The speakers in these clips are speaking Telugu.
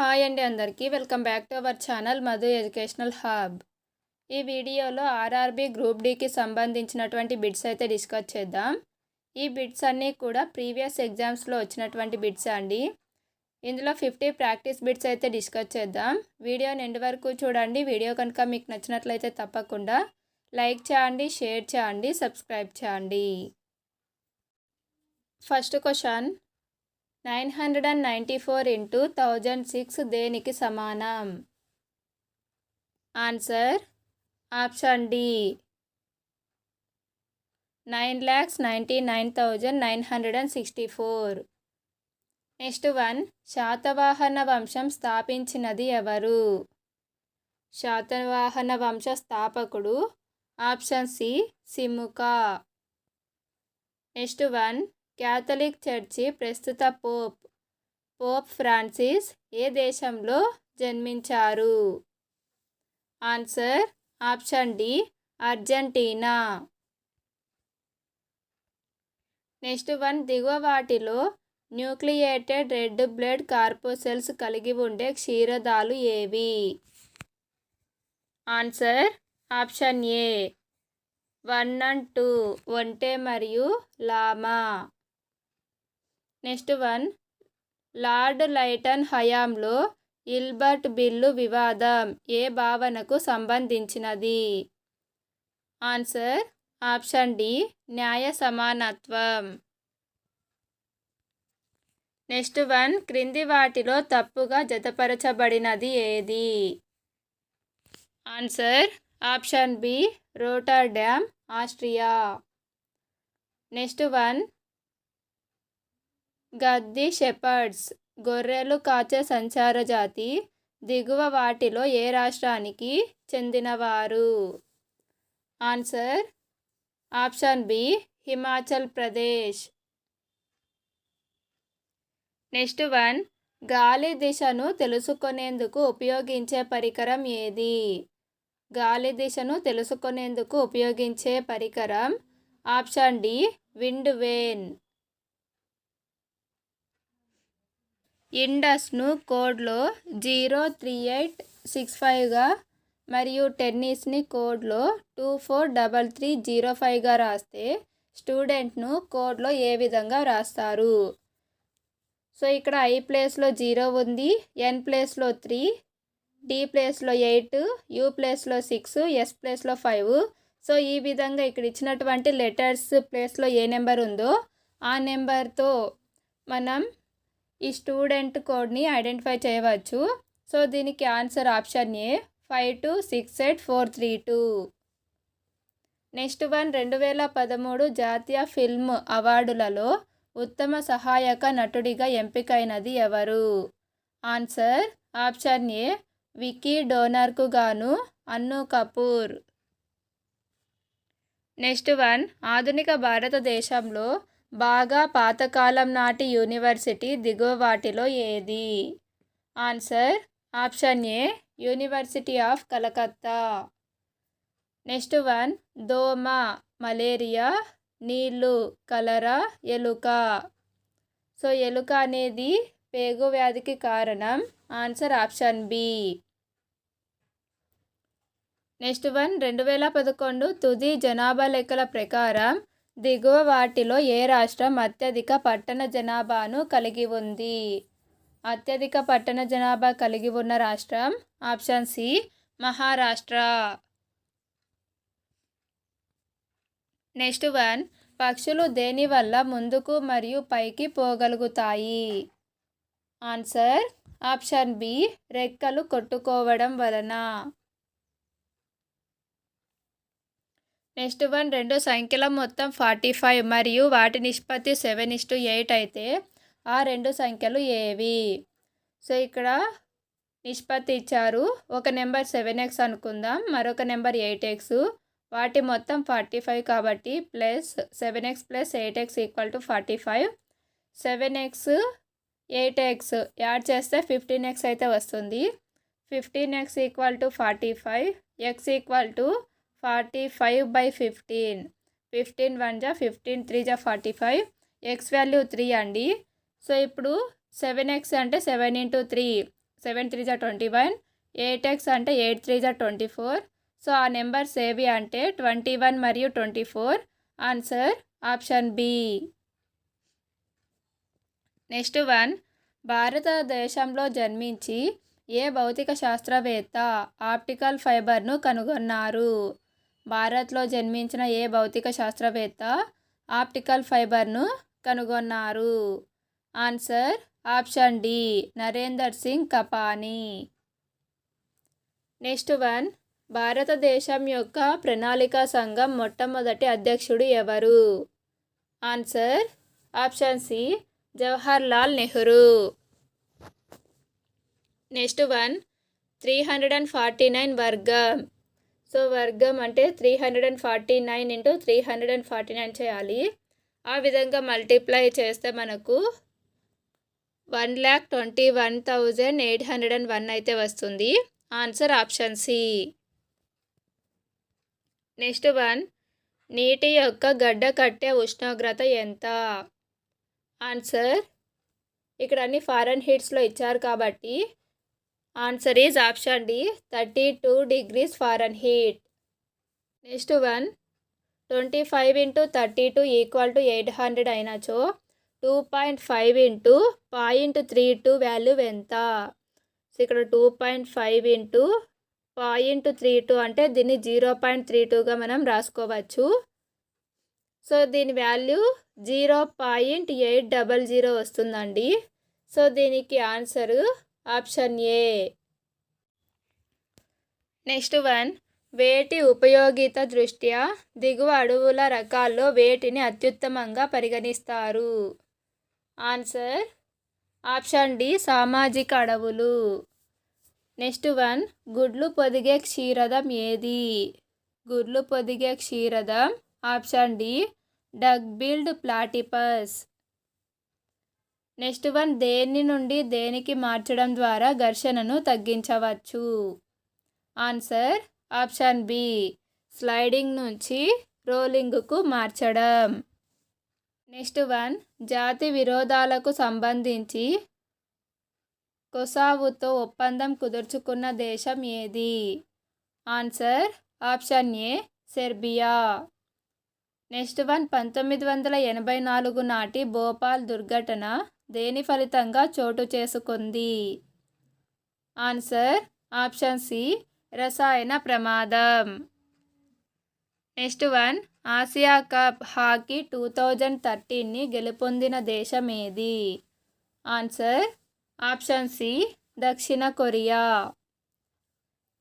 హాయ్ అండి అందరికీ. Welcome back to our channel Madhu educational hub. ఈ వీడియోలో ఆర్ఆర్బి గ్రూప్ డికి సంబంధించినటువంటి బిడ్స్ అయితే డిస్కస్ చేద్దాం. ఈ బిడ్స్ అన్నీ కూడా ప్రీవియస్ ఎగ్జామ్స్లో వచ్చినటువంటి బిడ్స్ అండి. ఇందులో ఫిఫ్టీ ప్రాక్టీస్ బిడ్స్ అయితే డిస్కస్ చేద్దాం. వీడియోని ఎండ్ వరకు చూడండి. వీడియో కనుక మీకు నచ్చినట్లయితే తప్పకుండా లైక్ చేయండి షేర్ చేయండి సబ్స్క్రైబ్ చేయండి. First question. Nine hundred and ninety four into thousand six దేనికి సమానం? Answer option D. Nine lakhs ninety nine thousand nine hundred and sixty four. Next one Satavahana వంశం స్థాపించినది ఎవరు? శాతవాహన వంశ స్థాపకుడు option C Simuka. Next one Catholic church ప్రస్తుత పోప్ పోప్ ఫ్రాన్సిస్ ఏ దేశంలో జన్మించారు? Answer option D Argentina. Next one దిగువ వాటిలో న్యూక్లియేటెడ్ రెడ్ బ్లడ్ కార్పోసెల్స్ కలిగి ఉండే క్షీరదాలు ఏవి? Answer option A one and two ఒంటే మరియు లామా. Next one. లార్డ్ లైటన్ హయాంలో ఇల్బర్ట్ బిల్లు వివాదం ఏ భావనకు సంబంధించినది? ఆన్సర్ ఆప్షన్ డి న్యాయ సమానత్వం. నెక్స్ట్ వన్ క్రింది వాటిలో తప్పుగా జతపరచబడినది ఏది? Answer option B Rotterdam Austria. Next one Gaddi shepherds గొర్రెలు కాచే సంచార జాతి దిగువ వాటిలో ఏ రాష్ట్రానికి చెందినవారు? Answer option B Himachal Pradesh. Next one గాలి దిశను తెలుసుకునేందుకు ఉపయోగించే పరికరం ఏది? గాలి దిశను తెలుసుకునేందుకు ఉపయోగించే పరికరం ఆప్షన్ డి విండ్ వేన్. ఇండస్ను కోడ్లో జీరో త్రీ ఎయిట్ సిక్స్ ఫైవ్గా మరియు టెన్నిస్ని కోడ్లో two four double three zero ఫైవ్గా రాస్తే స్టూడెంట్ను కోడ్లో ఏ విధంగా రాస్తారు? సో ఇక్కడ ఐ ప్లేస్లో జీరో ఉంది ఎన్ ప్లేస్లో త్రీ డి ప్లేస్లో ఎయిట్ యూ ప్లేస్లో సిక్స్ ఎస్ ప్లేస్లో ఫైవ్. సో ఈ విధంగా ఇక్కడ ఇచ్చినటువంటి లెటర్స్ ప్లేస్లో ఏ నెంబర్ ఉందో ఆ నెంబర్తో మనం ఈ స్టూడెంట్ కోడ్ని ఐడెంటిఫై చేయవచ్చు. సో దీనికి answer option A five two six eight four three two next one రెండు వేల పదమూడు జాతీయ ఫిల్మ్ అవార్డులలో ఉత్తమ సహాయక నటుడిగా ఎంపికైనది ఎవరు? ఆన్సర్ ఆప్షన్ ఏ వికీ డోనర్కు గాను అన్ను కపూర్. నెక్స్ట్ వన్ ఆధునిక భారతదేశంలో బాగా పాతకాలం నాటి యూనివర్సిటీ దిగువ వాటిలో ఏది? Answer option A university of Calcutta. Next one దోమ మలేరియా నీళ్ళు కలరా ఎలుక. సో ఎలుక అనేది పేగు వ్యాధికి కారణం. Answer option B. Next one రెండు వేల పదకొండు తుది జనాభా లెక్కల ప్రకారం దిగువ వాటిలో ఏ రాష్ట్రం అత్యధిక పట్టణ జనాభాను కలిగి ఉంది? అత్యధిక పట్టణ జనాభా కలిగి ఉన్న రాష్ట్రం option C Maharashtra. Next one పక్షులు దేని వల్ల ముందుకు మరియు పైకి పోగలుగుతాయి? ఆన్సర్ ఆప్షన్ బి రెక్కలు కొట్టుకోవడం వలన. నెక్స్ట్ వన్ రెండు సంఖ్యల మొత్తం ఫార్టీ ఫైవ్ మరియు వాటి నిష్పత్తి సెవెన్ ఇస్టు ఎయిట్ అయితే ఆ రెండు సంఖ్యలు ఏవి? సో ఇక్కడ నిష్పత్తి ఇచ్చారు. ఒక నెంబర్ సెవెన్ ఎక్స్ అనుకుందాం. మరొక నెంబర్ ఎయిట్ ఎక్స్. వాటి మొత్తం ఫార్టీ ఫైవ్ కాబట్టి plus seven X plus eight X equal to forty five. Seven X eight X add చేస్తే ఫిఫ్టీన్ ఎక్స్ అయితే వస్తుంది. Fifteen X equal to forty five X equal to forty five by fifteen. Fifteen one జా ఫిఫ్టీన్ త్రీ జా forty five. X value three అండి. సో ఇప్పుడు సెవెన్ ఎక్స్ అంటే seven into three. Seven three జా ట్వంటీ వన్. ఎయిట్ ఎక్స్ అంటే ఎయిట్ త్రీ జా ట్వంటీ ఫోర్. సో ఆ నెంబర్స్ ఏవి అంటే ట్వంటీ వన్ మరియు twenty four. Answer option B. Next one. భారతదేశంలో జన్మించి ఏ భౌతిక శాస్త్రవేత్త ఆప్టికల్ ఫైబర్ను కనుగొన్నారు? భారత్లో జన్మించిన ఏ భౌతిక శాస్త్రవేత్త ఆప్టికల్ ఫైబర్ను కనుగొన్నారు? Answer option D Narender Singh Kapany. Next one భారతదేశం యొక్క ప్రణాళికా సంఘం మొట్టమొదటి అధ్యక్షుడు ఎవరు? Answer option C Jawahar Lal Nehru. Next one three hundred and forty nine వర్గం. సో వర్గం అంటే three hundred and forty nine into three hundred and forty nine చేయాలి. ఆ విధంగా మల్టిప్లై చేస్తే మనకు one lakh twenty one thousand eight hundred and one అయితే వస్తుంది. Answer option C next one నీటి యొక్క గడ్డ కట్టే ఉష్ణోగ్రత ఎంత? ఆన్సర్ ఇక్కడ అన్ని ఫారెన్ హీట్స్లో ఇచ్చారు కాబట్టి answer is option D thirty two degrees Fahrenheit next one twenty five into thirty two equal to eight hundred అయినచో two point five into point three two value ఎంత? సో ఇక్కడ two point five into point three two అంటే దీన్ని జీరో పాయింట్ త్రీ టూగా మనం రాసుకోవచ్చు. సో దీని value zero point eight double zero వస్తుందండి. సో దీనికి answer option A. Next one వేటి ఉపయోగిత దృష్ట్యా దిగువ అడవుల రకాల్లో వేటిని అత్యుత్తమంగా పరిగణిస్తారు? ఆన్సర్ ఆప్షన్ డి సామాజిక అడవులు. నెక్స్ట్ వన్ గుడ్లు పొదిగే క్షీరదం ఏది? గుడ్లు పొదిగే క్షీరదం option D duckbilled platypus. Next one దేని నుండి దేనికి మార్చడం ద్వారా ఘర్షణను తగ్గించవచ్చు? ఆన్సర్ ఆప్షన్ బి స్లైడింగ్ నుంచి రోలింగ్కు మార్చడం. నెక్స్ట్ వన్ జాతి విరోధాలకు సంబంధించి కొసావుతో ఒప్పందం కుదుర్చుకున్న దేశం ఏది? Answer option A Serbia. Next one పంతొమ్మిది వందల ఎనభై నాలుగు నాటి భోపాల్ దుర్ఘటన దేని ఫలితంగా చోటు చేసుకుంది? ఆన్సర్ ఆప్షన్ సి రసాయన ప్రమాదం. Next one Asia cup hockey two thousand థర్టీన్ని గెలుపొందిన దేశం ఏది? ఆన్సర్ ఆప్షన్ సి దక్షిణ కొరియా.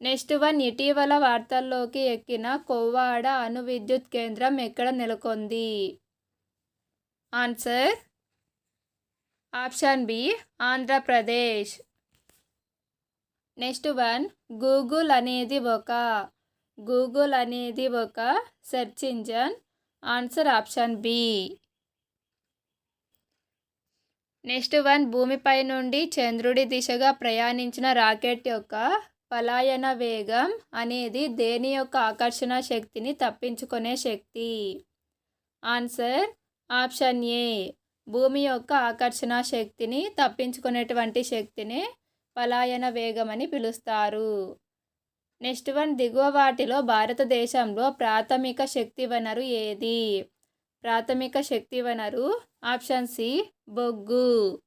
నెక్స్ట్ వన్ ఇటీవల వార్తల్లోకి ఎక్కిన కొవ్వాడ అణు విద్యుత్ కేంద్రం ఎక్కడ నెలకొంది? Answer option B Andhra Pradesh next one Google అనేది ఒక గూగుల్ అనేది ఒక search engine. Answer option B. Next one భూమిపై నుండి చంద్రుడి దిశగా ప్రయాణించిన రాకెట్ యొక్క పలాయన వేగం అనేది దేని యొక్క ఆకర్షణ శక్తిని తప్పించుకునే శక్తి? ఆన్సర్ ఆప్షన్ ఏ భూమి యొక్క ఆకర్షణ శక్తిని తప్పించుకునేటువంటి శక్తిని పలాయన వేగం అని పిలుస్తారు. నెక్స్ట్ వన్ దిగువ వాటిలో భారతదేశంలో ప్రాథమిక శక్తి వనరు ఏది? ప్రాథమిక శక్తి వనరు ఆప్షన్ సి బొగ్గు.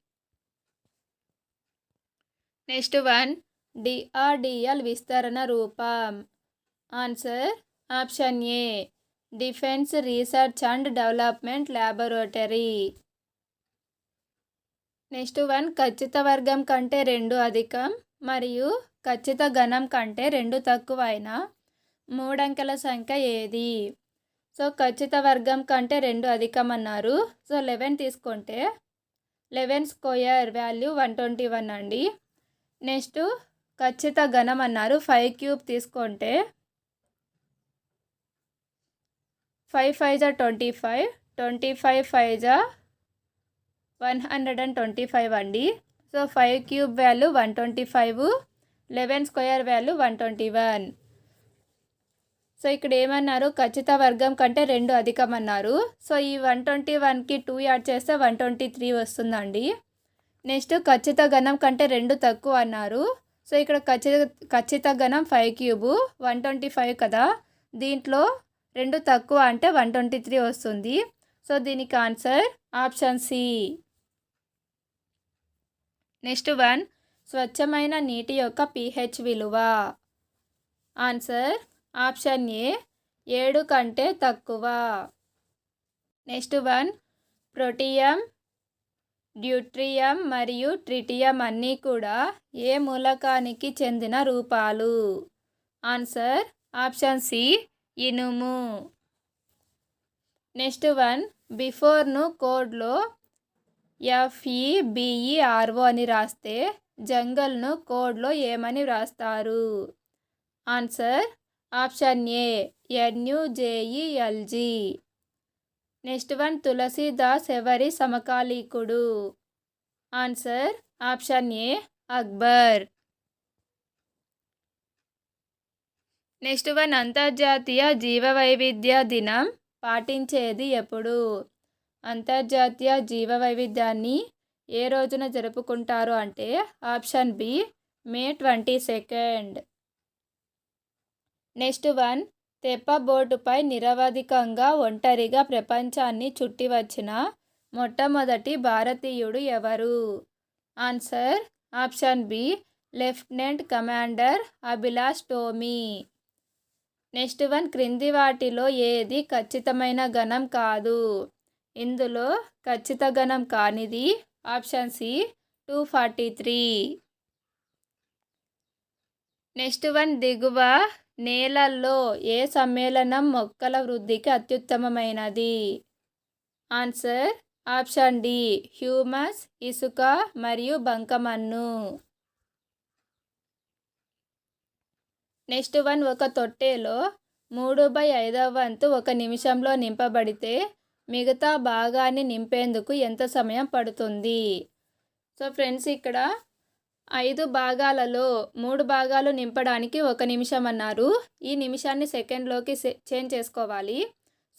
నెక్స్ట్ వన్ డిఆర్డిఎల్ విస్తరణ రూపం. Answer option A defence research and development laboratory next one ఖచ్చిత వర్గం కంటే రెండు అధికం మరియు ఖచ్చిత గణం కంటే రెండు తక్కువ అయిన మూడంకెల సంఖ్య ఏది? సో ఖచ్చిత వర్గం కంటే రెండు అధికం అన్నారు. సో లెవెన్ తీసుకుంటే eleven square value one twenty one అండి. నెక్స్ట్ ఖచ్చిత ఘనం అన్నారు. ఫైవ్ క్యూబ్ తీసుకుంటే ఫైవ్ ఫైవ్ జా twenty five twenty five five జా one hundred and twenty five అండి. So five cube value one twenty five eleven square value one twenty one. So ఇక్కడ ఏమన్నారు? ఖచ్చిత వర్గం కంటే రెండు అధికం అన్నారు సో ఈ వన్ ట్వంటీ వన్కి టూ యాడ్ చేస్తే వన్ ట్వంటీ త్రీ వస్తుందండి. నెక్స్ట్ ఖచ్చిత గణం కంటే రెండు తక్కువ అన్నారు. సో ఇక్కడ ఖచ్చిత ఖచ్చిత గణం five cube one twenty five కదా. దీంట్లో రెండు తక్కువ అంటే వన్ ట్వంటీ త్రీ వస్తుంది. సో దీనికి answer option C. Next one స్వచ్ఛమైన నీటి యొక్క పీహెచ్ విలువ. ఆన్సర్ ఆప్షన్ ఏ ఏడు కంటే తక్కువ. నెక్స్ట్ వన్ ప్రోటియం డ్యూట్రియం మరియు ట్రిటియం అన్నీ కూడా ఏ మూలకానికి చెందిన రూపాలు? ఆన్సర్ ఆప్షన్ సి ఇనుము. నెక్స్ట్ వన్ బిఫోర్ను కోడ్లో ఎఫ్ఈబిఈఆర్ఓ అని రాస్తే జంగల్ను కోడ్లో ఏమని వ్రాస్తారు? Answer option A NUJELG next one Tulsidas ఎవరి సమకాలీకుడు? Answer option A Akbar. Next one అంతర్జాతీయ జీవవైవిధ్య దినం పాటించేది ఎప్పుడు? అంతర్జాతీయ జీవవైవిధ్యాన్ని ఏ రోజున జరుపుకుంటారు అంటే option B May twenty second. Next one తెప్ప బోటుపై నిరవధికంగా ఒంటరిగా ప్రపంచాన్ని చుట్టి వచ్చిన మొట్టమొదటి భారతీయుడు ఎవరు? Answer option B lieutenant commander Abhilash Tomy. Next one క్రింది వాటిలో ఏది ఖచ్చితమైన గణం కాదు? ఇందులో ఖచ్చిత గణం కానిది option C two forty three. Next one దిగువ నేలల్లో ఏ సమ్మేళనం మొక్కల వృద్ధికి అత్యుత్తమమైనది? ఆన్సర్ ఆప్షన్ డి హ్యూమస్ ఇసుక మరియు బంకమన్ను. నెక్స్ట్ వన్ ఒక తొట్టెలో మూడు బై ఐదవ వంతు ఒక నిమిషంలో నింపబడితే మిగతా భాగాన్ని నింపేందుకు ఎంత సమయం పడుతుంది? సో ఫ్రెండ్స్ ఇక్కడ ఐదు భాగాలలో మూడు భాగాలు నింపడానికి ఒక నిమిషం అన్నారు. ఈ నిమిషాన్ని సెకండ్లోకి చేంజ్ చేసుకోవాలి.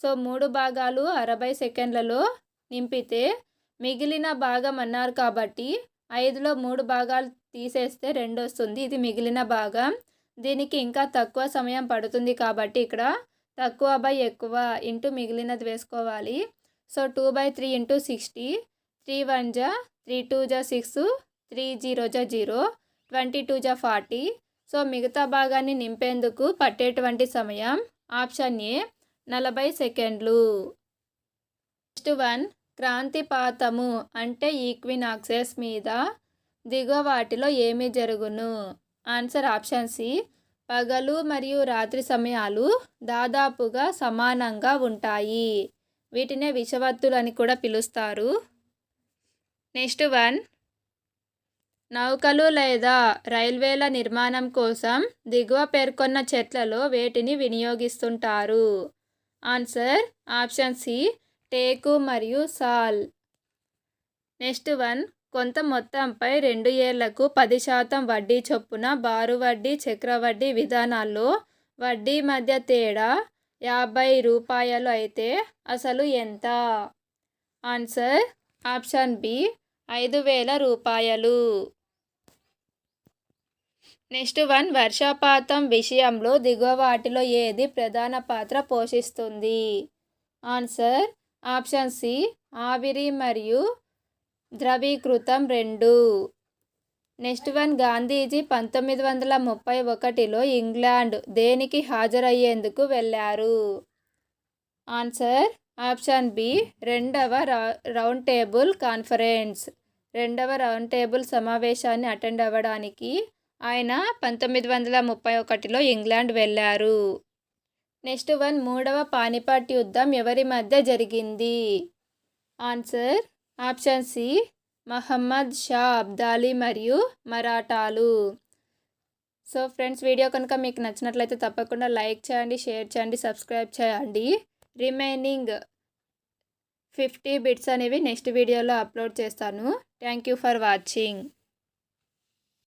సో మూడు భాగాలు అరవై సెకండ్లలో నింపితే మిగిలిన భాగం అన్నారు కాబట్టి ఐదులో మూడు భాగాలు తీసేస్తే రెండు వస్తుంది. ఇది మిగిలిన భాగం. దీనికి ఇంకా తక్కువ సమయం పడుతుంది కాబట్టి ఇక్కడ తక్కువ బై ఎక్కువ ఇంటూ మిగిలినది వేసుకోవాలి. So two by three into sixty three one జా త్రీ టూ జా సిక్స్ త్రీ జీరో జా జీరో ట్వంటీ టూ జా ఫార్టీ. సో మిగతా భాగాన్ని నింపేందుకు పట్టేటువంటి సమయం ఆప్షన్ ఏ నలభై సెకండ్లు. నెక్స్ట్ వన్ క్రాంతిపాతము అంటే ఈక్వినాక్సెస్ మీద దిగువ వాటిలో ఏమి జరుగును? ఆన్సర్ ఆప్షన్ సి పగలు మరియు రాత్రి సమయాలు దాదాపుగా సమానంగా ఉంటాయి. వీటినే విషవత్తులు అని కూడా పిలుస్తారు. Next one. నౌకలు లేదా రైల్వేల నిర్మాణం కోసం దిగువ పేర్కొన్న చెట్లలో వేటిని వినియోగిస్తుంటారు? ఆన్సర్ ఆప్షన్ సి టేకు మరియు సాల్. Next one. కొంత మొత్తంపై రెండు ఏళ్ళకు పది శాతం వడ్డీ చొప్పున బారు వడ్డీ చక్రవడ్డీ విధానాల్లో వడ్డీ మధ్య తేడా యాభై రూపాయలు అయితే అసలు ఎంత? ఆన్సర్ ఆప్షన్ బి ఐదు వేల రూపాయలు. నెక్స్ట్ వన్ వర్షపాతం విషయంలో దిగువ వాటిలో ఏది ప్రధాన పాత్ర పోషిస్తుంది? ఆన్సర్ ఆప్షన్ సి ఆవిరి మరియు ద్రవీకృతం రెండు. నెక్స్ట్ వన్ గాంధీజీ పంతొమ్మిది వందల ముప్పై ఒకటిలో ఇంగ్లాండ్ దేనికి హాజరయ్యేందుకు వెళ్ళారు? ఆన్సర్ ఆప్షన్ బి రెండవ రౌండ్ టేబుల్ కాన్ఫరెన్స్. రెండవ రౌండ్ టేబుల్ సమావేశాన్ని అటెండ్ అవ్వడానికి ఆయన పంతొమ్మిది వందల ముప్పై ఒకటిలో ఇంగ్లాండ్ వెళ్ళారు. నెక్స్ట్ వన్ మూడవ పానిపట్ యుద్ధం ఎవరి మధ్య జరిగింది? Answer option C Mohammad Shah Abdali మరియు మరాఠాలు. సో ఫ్రెండ్స్ వీడియో కనుక మీకు నచ్చినట్లయితే తప్పకుండా లైక్ చేయండి షేర్ చేయండి సబ్స్క్రైబ్ చేయండి. రిమైనింగ్ ఫిఫ్టీ బిట్స్ అనేవి నెక్స్ట్ వీడియోలో అప్లోడ్ చేస్తాను. Thank you for watching.